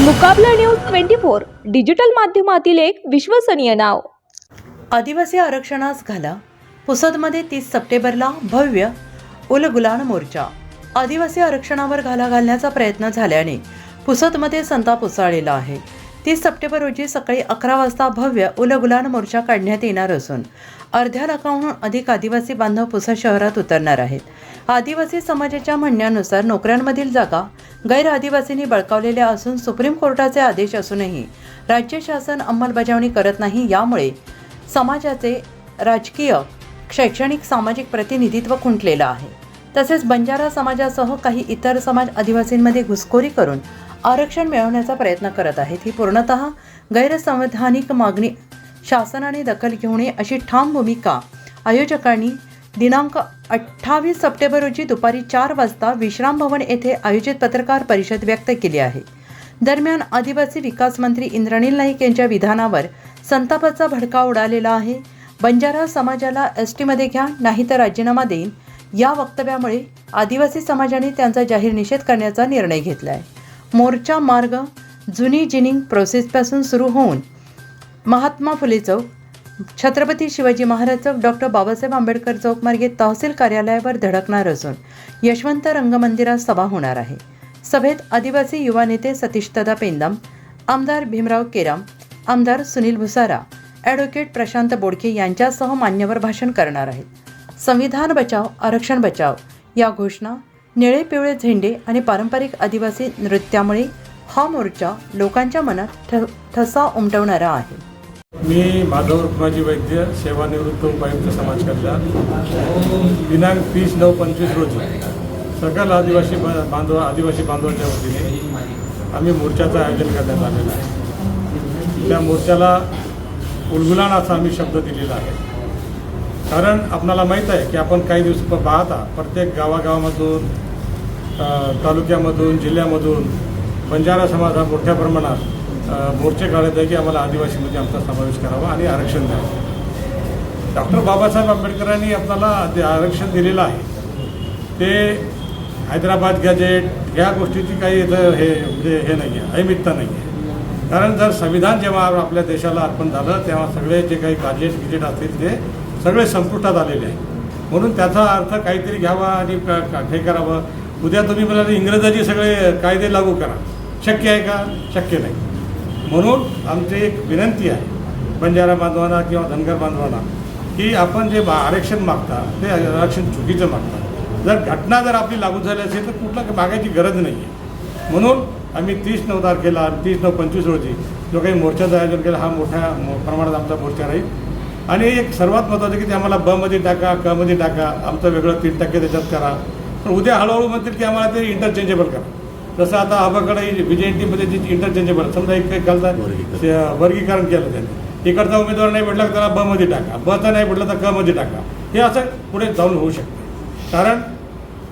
मुकाबला news twenty four digital माध्यमातील एक विश्वसनीय नाव. आदिवासी आरक्षणास घाला. पुसदमध्ये तीस सप्टेंबरला भव्य उलगुलान मोर्चा. आदिवासी आरक्षणावर घाला घालण्याचा प्रयत्न झाल्याने पुसदमध्ये संताप उसळलेला आहे. तीस सप्टेंबर रोजी सकाळी अकरा वाजता भव्य उलगुलान मोर्चा काढण्यात येणार असून अर्ध्या लाखाहून अधिक आदिवासी बांधव पुसा शहरात उतरणार आहेत. आदिवासी समाजाच्या म्हणण्यानुसार नोकऱ्यांमधील जागा गैर आदिवासींनी बळकावलेल्या असून सुप्रीम कोर्टाचे आदेश असूनही राज्य शासन अंमलबजावणी करत नाही यामुळे समाजाचे राजकीय शैक्षणिक सामाजिक प्रतिनिधित्व खुंटलेलं आहे. तसेच बंजारा समाजासह काही इतर समाज आदिवासींमध्ये घुसखोरी करून आरक्षण मिळवण्याचा प्रयत्न करत आहेत. ही पूर्णतः गैरसंवैधानिक मागणी शासनाने दखल घेऊ नये अशी ठाम भूमिका आयोजकांनी दिनांक अठ्ठावीस सप्टेंबर रोजी दुपारी चार वाजता विश्राम भवन येथे आयोजित पत्रकार परिषद व्यक्त केली आहे. दरम्यान आदिवासी विकास मंत्री इंद्रणील नाईक यांच्या विधानावर संतापाचा भडका उडालेला आहे. बंजारा समाजाला एस टीमध्ये घ्या नाही तर राजीनामा देईन या वक्तव्यामुळे आदिवासी समाजाने त्यांचा जाहीर निषेध करण्याचा निर्णय घेतला आहे मोर्चा मार्ग जुनी जिनिंग प्रोसेसपासून सुरू होऊन महात्मा फुले चौक छत्रपती शिवाजी महाराज चौक डॉक्टर बाबासाहेब आंबेडकर चौकमार्गे तहसील कार्यालयावर धडकणार असून यशवंत रंगमंदिरात सभा होणार आहे. सभेत आदिवासी युवा नेते सतीशदादा पेंदाम आमदार भीमराव केराम आमदार सुनील भुसारा ॲडव्होकेट प्रशांत बोडके यांच्यासह मान्यवर भाषण करणार आहेत. संविधान बचाव आरक्षण बचाव या घोषणा निळे पिवळे झेंडे आणि पारंपरिक आदिवासी नृत्यामुळे हा मोर्चा लोकांच्या मनात ठ ठसा उमटवणारा आहे. मी माधव रुक्माजी वैद्य सेवानिवृत्त उपायुक्त समाज कल्याण. दिनांक तीस नऊ पंचवीस रोजी सकल आदिवासी बांधव आदिवासी बांधवांच्या वतीने आम्ही मोर्चाचं आयोजन करण्यात आलेलं आहे. त्या मोर्चाला उलगुलान असा आम्ही शब्द दिलेला आहे. कारण आपणाला माहीत आहे की आपण काही दिवस पाहता प्रत्येक गावागावामधून तालुक्यामधून जिल्ह्यामधून बंजारा समाज हा मोठ्या प्रमाणात मोर्चे काढत आहे की आम्हाला आदिवासीमध्ये आमचा समावेश करावा आणि आरक्षण द्यावं. डॉक्टर बाबासाहेब आंबेडकरांनी आपल्याला जे आरक्षण दिलेलं आहे ते हैदराबाद गॅजेट या गोष्टीची काही इथं हे म्हणजे हे नाही आहे अमित्ता नाही आहे कारण जर संविधान जेव्हा आपल्या देशाला अर्पण झालं तेव्हा सगळे जे काही गॅजेट गिजेट असतील ते सगळे संपुष्टात आलेले आहे. म्हणून त्याचा अर्थ काहीतरी घ्यावा आणि हे करावं. उद्या तुम्ही म्हणाल इंग्रजाचे सगळे कायदे लागू करा. शक्य आहे का? शक्य नाही. म्हणून आमची एक विनंती आहे बंजारा बांधवांना किंवा धनगर बांधवांना की आपण जे बा- आरक्षण मागता ते आरक्षण चुकीचं मागता. जर घटना जर आपली लागू झाली असेल तर कुठलं मागायची गरज नाही आहे. म्हणून आम्ही तीस नऊ तारखेला तीस नऊ पंचवीस रोजी जो काही मोर्चाचं आयोजन केलं हा मोठ्या मो- प्रमाणात आमचा मोर्चा राहील. आणि एक सर्वात महत्त्वाचं की ते आम्हाला बमध्ये टाका क मध्ये टाका आमचं वेगळं तीन टक्के त्याच्यात करा. पण उद्या हळूहळू म्हणतील की आम्हाला ते इंटरचेंजेबल करा. जसं आता अबाकडे बीजेपीमध्ये जी इंटरचेंजेबल समजा एक काही घालतात ते वर्गीकरण केलं त्यांनी. इकडचा उमेदवार नाही भेटला तर त्याला ब मध्ये टाका. बचा नाही भेटला तर क मध्ये टाका. हे असं पुढे जाऊन होऊ शकतं. कारण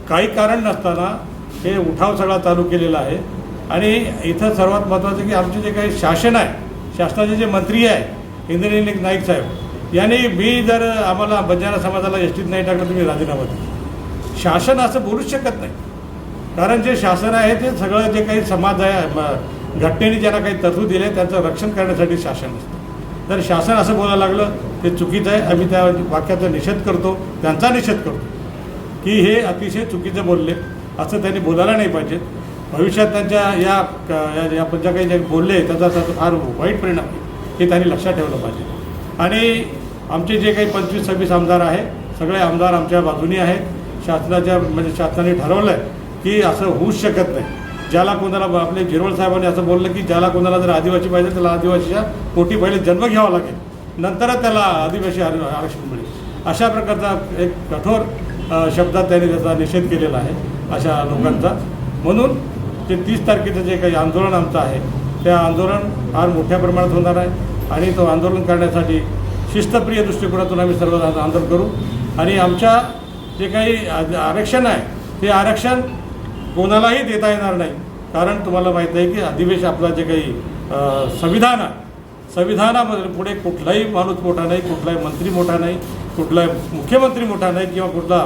काही कारण नसताना हे उठाव सगळा चालू केलेला आहे. आणि इथं सर्वात महत्त्वाचं की आमचे जे काही शासन आहे शासनाचे जे मंत्री आहे इंद्रनील नाईक साहेब यांनी मी जर आम्हाला बंजारा समाजाला एसटीत नाही टाकलं तुम्ही राजीनामा द्या. शासन असं बोलूच शकत नाही. कारण जे शासन आहे ते सगळं जे काही समाज आहे घटनेने ज्यांना काही तरतूद दिले त्यांचं रक्षण करण्यासाठी शासन असतं. तर शासन असं बोलायला लागलं ते चुकीचं आहे. आम्ही त्या वाक्याचा निषेध करतो त्यांचा निषेध करतो की हे अतिशय चुकीचं बोलले असं त्यांनी बोलायला नाही पाहिजे. भविष्यात त्यांच्या या या- या आपण ज्या काही जे बोलले त्याचा त्याचा फार वाईट परिणाम आहे हे त्यांनी लक्षात ठेवलं पाहिजे. आणि आमचे जे काही पंचवीस सव्वीस आमदार आहे सगळे आमदार आमच्या बाजूनी आहेत. शासनाच्या म्हणजे शासनाने ठरवलं आहे की असं होऊच शकत नाही. ज्याला कोणाला आपले झिरवळ साहेबांनी असं बोललं की ज्याला कोणाला जर आदिवासी पाहिजे त्याला आदिवासीच्या पोटी पहिले जन्म घ्यावा लागेल. नंतरच त्याला आदिवासी आर- आरक्षण मिळेल. अशा प्रकारचा एक कठोर शब्दात त्यांनी त्याचा निषेध केलेला आहे अशा लोकांचा. म्हणून ते तीस तारखेचं जे काही आंदोलन आमचं आहे त्या आंदोलन फार मोठ्या प्रमाणात होणार आहे आणि तो आंदोलन करण्यासाठी शिस्तप्रिय दृष्टिकोनातून आम्ही सर्व आंदोलन करू. आणि आमच्या जे काही आरक्षण आहे ते आरक्षण कोणालाही देता येणार नाही. कारण तुम्हाला माहीत आहे की अधिवेशन आपला जे काही संविधान आहे संविधानामध्ये पुढे कुठलाही माणूस मोठा नाही कुठलाही मंत्री मोठा नाही कुठलाही मुख्यमंत्री मोठा नाही किंवा कुठला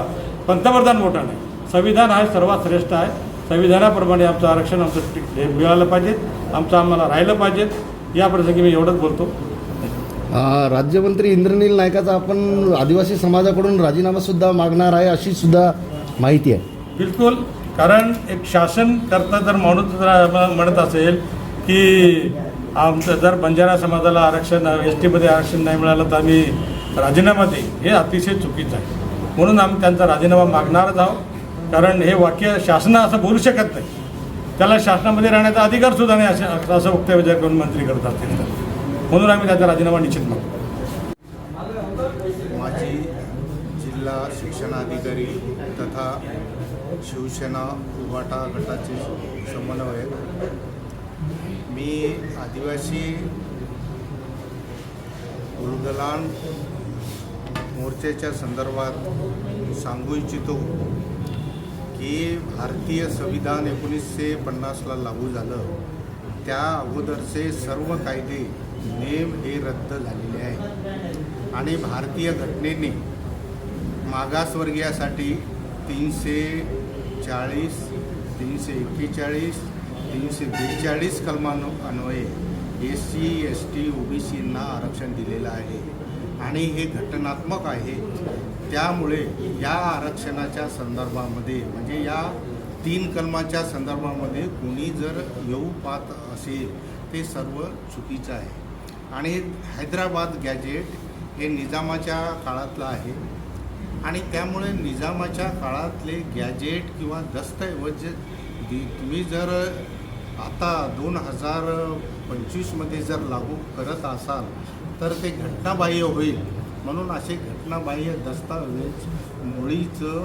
पंतप्रधान मोठा नाही. संविधान हा सर्वात श्रेष्ठ आहे. संविधानाप्रमाणे आमचं आरक्षण आमचं हे मिळालं पाहिजे आमचं आम्हाला राहिलं पाहिजेत या प्रसंगी मी एवढंच बोलतो. राज्यमंत्री इंद्रनील नायकाचा आपण आदिवासी समाजाकडून राजीनामा सुद्धा मागणार आहे अशी सुद्धा माहिती आहे. बिलकुल. कारण एक शासन करता जर माणूस जर म्हणत असेल की आमचं जर बंजारा समाजाला आरक्षण एस टीमध्ये आरक्षण नाही मिळालं तर आम्ही राजीनामा देईल हे अतिशय चुकीचं आहे. म्हणून आम्ही त्यांचा राजीनामा मागणारच आहोत. कारण हे वाक्य शासना असं बोलू शकत नाही. त्याला शासनामध्ये राहण्याचा अधिकार सुद्धा नाही असं असं वक्तव्य जर करून मंत्री करत असतील तर. म्हणून आम्ही त्याचा राजीनामा निश्चित मागतो. माजी जिल्हा शिक्षणाधिकारी तथा शिवसेना उभाटा गटाचे समन्वयक मी आदिवासी उलगलान मोर्चाच्या संदर्भात सांगू इच्छितो की भारतीय संविधान एकोणीसशे पन्नासला लागू झालं त्या अगोदरचे सर्व कायदे नेम हे रद्द झालेले आहे. आणि भारतीय घटनेने मागासवर्गीयासाठी तीनशे चाळीस तीनशे एक्केचाळीस तीनशे बेचाळीस कलमानु अन्वये S C S T O B सींना आरक्षण दिलेलं आहे. आणि हे घटनात्मक आहे. त्यामुळे या आरक्षणाच्या संदर्भामध्ये म्हणजे या तीन कलमाच्या संदर्भामध्ये कोणी जर येऊ पाहत असेल ते सर्व चुकीचं आहे. आणि हैदराबाद गॅजेट हे निजामाच्या काळातलं आहे. आणि त्यामुळे निजामाच्या काळातले गॅजेट किंवा दस्तऐवज दि- तुम्ही जर आता दोन हजार पंचवीसमध्ये जर लागू करत असाल तर ते घटनाबाह्य होईल. म्हणून असे घटनाबाह्य दस्तावेज मुळीचं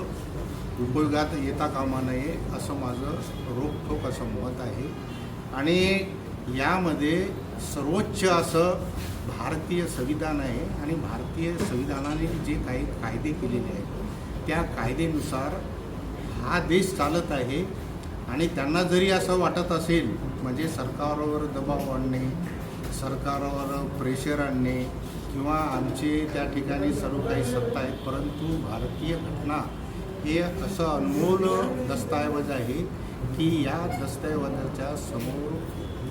उपयोगात येता कामा नये असं माझं रोखोक असं मत आहे. आणि यामध्ये सर्वोच्च असं भारतीय संविधान आहे आणि भारतीय संविधानाने जे काही कायदे केलेले आहेत त्या कायदेनुसार हा देश चालत आहे. आणि त्यांना जरी असं वाटत असेल म्हणजे सरकारवर दबाव आणणे सरकारवर प्रेशर आणणे किंवा आमचे त्या ठिकाणी सर्व काही सत्ता आहेत परंतु भारतीय घटना हे असं अनमोल दस्तऐवज आहे की या दस्तऐवजाच्या समोर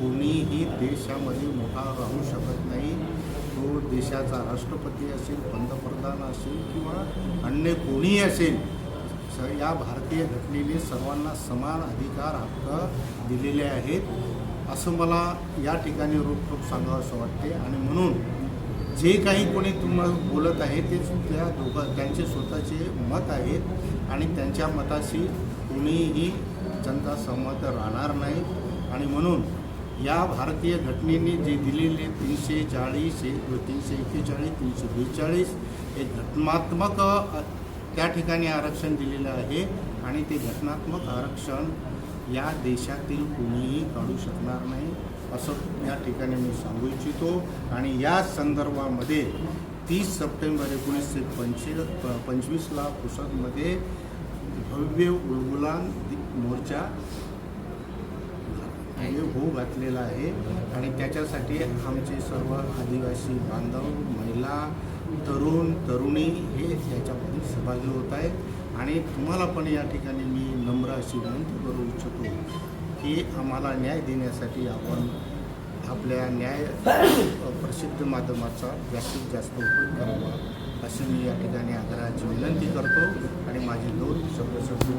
कोणीही देशामध्ये मोठा राहू शकत नाही. तो देशाचा राष्ट्रपती असेल पंतप्रधान असेल किंवा अन्य कोणीही असेल या भारतीय घटनेने सर्वांना समान अधिकार हक्क दिलेले आहेत. असं मला या ठिकाणी रोखठोक सांगावं असं वाटते. आणि म्हणून जे काही कोणी तुम्हाला बोलत आहे ते त्या दोघं त्यांचे स्वतःचे मत आहेत. आणि त्यांच्या मताशी कोणीही जनता सहमत राहणार नाही. आणि म्हणून या भारतीय घटनेने जे दिलेले तीनशे चाळीस एक तीनशे एक्केचाळीस तीनशे बेचाळीस हे घटनात्मक त्या ठिकाणी आरक्षण दिलेलं आहे आणि ते घटनात्मक आरक्षण या देशातील कोणीही काढू शकणार नाही असं या ठिकाणी मी सांगू इच्छितो. आणि या संदर्भामध्ये तीस सप्टेंबर एकोणीसशे पंचे पंचवीसला पुसदमध्ये भव्य उलगुलान मोर्चा हे होऊ घातलेला आहे. आणि त्याच्यासाठी आमचे सर्व आदिवासी बांधव महिला तरुण तरुणी हे याच्यामध्ये सहभागी होत आहेत. आणि तुम्हाला पण या ठिकाणी मी नम्र अशी विनंती करू इच्छितो की आम्हाला न्याय देण्यासाठी आपण आपल्या न्याय प्रसिद्ध माध्यमाचा जास्तीत जास्त उपयोग करावा अशी मी या ठिकाणी आग्रहाची विनंती करतो. आणि माझे दोन शब्द सुरू